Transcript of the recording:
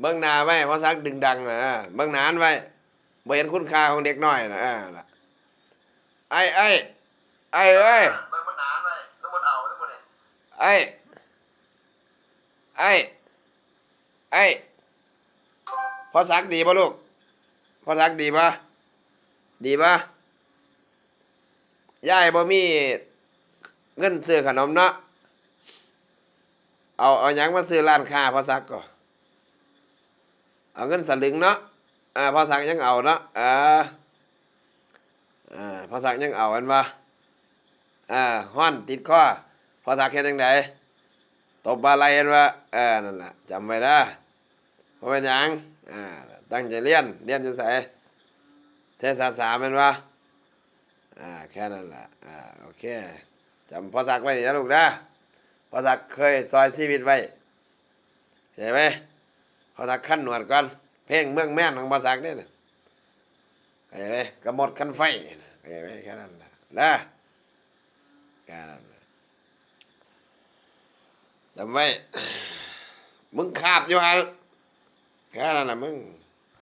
เบิ่งหน้าไว้เพราะซักดึงดังนะเบิ่งหนานไว้บ่เห็นคุณค่าของเด็กน้อยนะอ่าล่ะไอ้ไอ้ไอ้เอ้ยเบิ่งมันนานเลยสมุดเอาสมุดนี่ไอ้ไอ้ไอ้พอซักดีป่ะลูกพอซักดีป่ะดีป่ะยายบ่มีเงินซื้อขนมเนาะเอาเอาหยังมาซื้อร้านค้าพอซักก่อน เอาเงินสลึงเนาะอ่าพอสักยังเอาเนาะอ่าอ่าพอสักยังเอาอันว่าอ่าห้อนติดข้อพอสักเฮ็ดจังไดตบอะไรอันว่าเออนั่นล่ะจำไว้นะเพราะเป็นหยังอ่าตั้งใจเรียนเรียนอยู่ไสเทศศาสตร์สามแม่นว่าอ่าแค่นั้นล่ะอ่าโอเคจำพอสักไว้นะลูกนะพอสักเคยซอยชีวิตไว้เห็นไหม พอสักขั้นหนวดก่อนเพลงเมืองแม่นของภาษาเนี่ยนะเข้าใจไหมกระหมดขั้นไฟเข้าใจไหมแค่นั้นนะนะแค่นั้นจำไว้มึงขาบอยู่ฮะแค่นั้นนะมึง